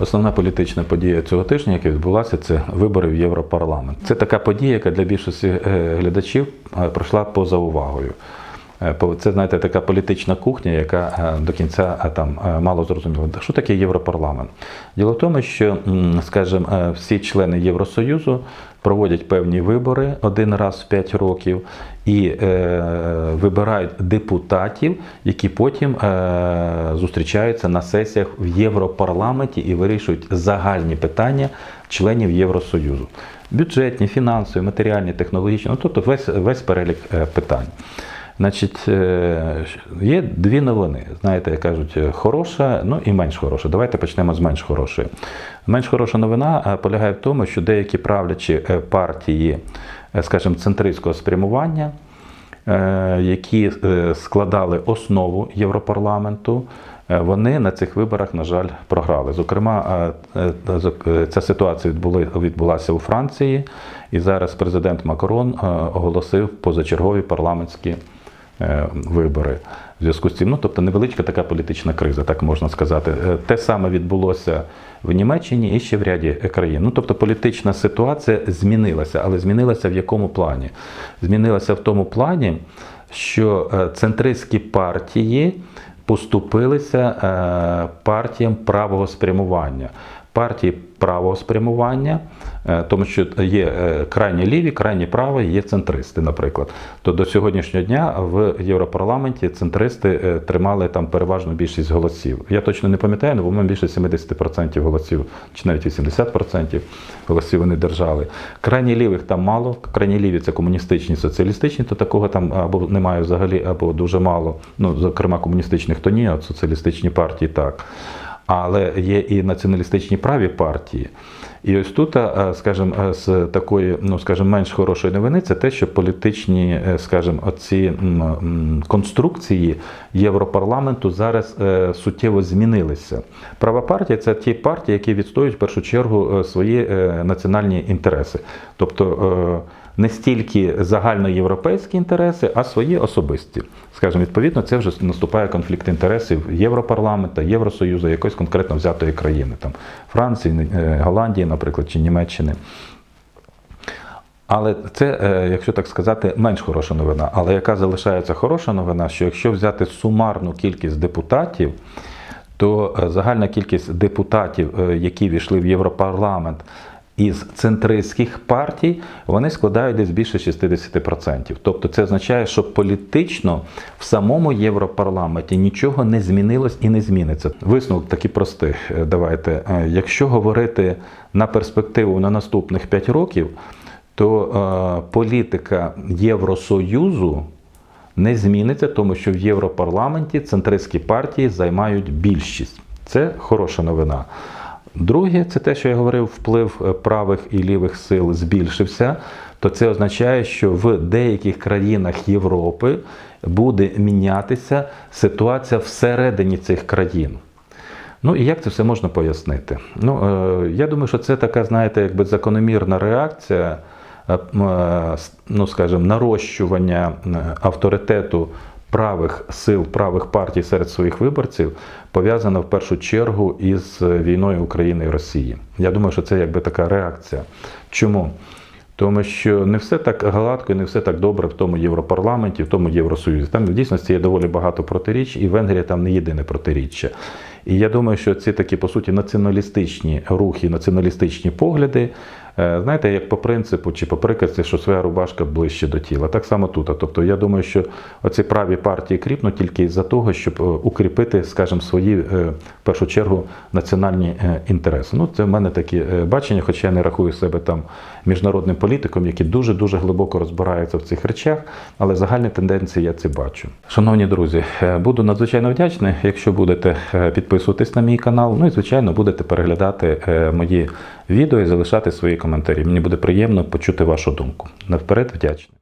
Основна політична подія цього тижня, яка відбулася, це вибори в Європарламент. Це така подія, яка для більшості е, глядачів е, пройшла поза увагою. Е, Це, знаєте, така політична кухня, яка е, до кінця е, там мало зрозуміла. Що таке Європарламент? Діло в тому, що, скажімо, всі члени Євросоюзу проводять певні вибори один раз в 5 років і е, вибирають депутатів, які потім е, зустрічаються на сесіях в Європарламенті і вирішують загальні питання членів Євросоюзу. Бюджетні, фінансові, матеріальні, технологічні, ну тобто весь, весь перелік питань. Значить, е, є дві новини. Знаєте, кажуть, е, хороша, ну і менш хороша. Давайте почнемо з менш хорошої. Менш хороша новина е, полягає в тому, що деякі правлячі партії, скажімо, центристського спрямування, які складали основу Європарламенту, вони на цих виборах, на жаль, програли. Зокрема, зок- ця ситуація відбулася у Франції, і зараз президент Макрон оголосив позачергові парламентські вибори. В зв'язку з цим, ну тобто невеличка така політична криза, так можна сказати. Е, Те саме відбулося в Німеччині і ще в ряді країн. Ну тобто політична ситуація змінилася, але змінилася в якому плані? Змінилася в тому плані, що е, центристські партії поступилися е, партіям правого спрямування. Партії правого спрямування, е, тому що є е, крайні ліві, крайні праві, є центристи, наприклад. То до сьогоднішнього дня в Європарламенті центристи е, тримали там переважну більшість голосів. Я точно не пам'ятаю, але по-моєму більше 70% голосів, чи навіть 80% голосів вони держали. Крайні лівих там мало. Крайні ліві це комуністичні, соціалістичні, то такого там або немає взагалі, або дуже мало. Ну, зокрема, комуністичних то ні, а соціалістичні партії так. Але є і націоналістичні праві партії. І ось тут, е, скажімо, е, з такої, ну скажімо, менш хорошої новини, це те, що політичні, е, скажімо, оці конструкції Європарламенту зараз суттєво змінилися. Права партія це ті партії, які відстоюють в першу чергу свої національні інтереси. Тобто не стільки загальноєвропейські інтереси, а свої особисті. Скажімо, відповідно, це вже наступає конфлікт інтересів Європарламента, Євросоюзу, якоїсь конкретно взятої країни, там Франції, е, Голландії, наприклад, чи Німеччини. Але це, е, якщо так сказати, менш хороша новина. Але яка залишається хороша новина, що якщо взяти сумарну кількість депутатів, то е, загальна кількість депутатів, які війшли в Європарламент із центристських партій, вони складають десь більше 60%. Тобто це означає, що політично в самому Європарламенті нічого не змінилось і не зміниться. Висновок такий простий. Е, Давайте, Е, якщо говорити на перспективу на наступних 5 років, то е, політика Євросоюзу не зміниться, тому що в Європарламенті центристські партії займають більшість. Це хороша новина. Друге, це те, що я говорив, вплив е, правих і лівих сил збільшився, то це означає, що в деяких країнах Європи буде мінятися ситуація всередині цих країн. Ну і як це все можна пояснити? Ну, е, я думаю, що це така, знаєте, якби закономірна реакція, е, е, ну, скажімо, нарощування е, авторитету правих сил, правих партій серед своїх виборців пов'язана в першу чергу із е, війною України і Росії. Я думаю, що це якби така реакція. Чому? Тому що не все так гладко і не все так добре в тому Європарламенті, в тому Євросоюзі. Там в дійсності є доволі багато протиріч, і Венгрія там не єдине протиріччя. І я думаю, що ці такі, по суті, націоналістичні рухи, націоналістичні погляди, знаєте, як по принципу чи по приказці, що своя рубашка ближче до тіла. Так само тут. Тобто я думаю, що оці праві партії кріпнуть тільки із-за того, щоб е, укріпити, скажімо, свої е, в першу чергу національні е, інтереси. Ну, це в мене такі е, бачення, хоча я не рахую себе там міжнародним політиком, який дуже-дуже глибоко розбирається в цих речах, але загальні тенденції я це бачу. Шановні друзі, е, буду надзвичайно вдячний, якщо будете е, підписуватись на мій канал. Ну і звичайно будете переглядати е, мої відео і залишати свої коментарі. Мені буде приємно почути вашу думку. Наперед вдячний.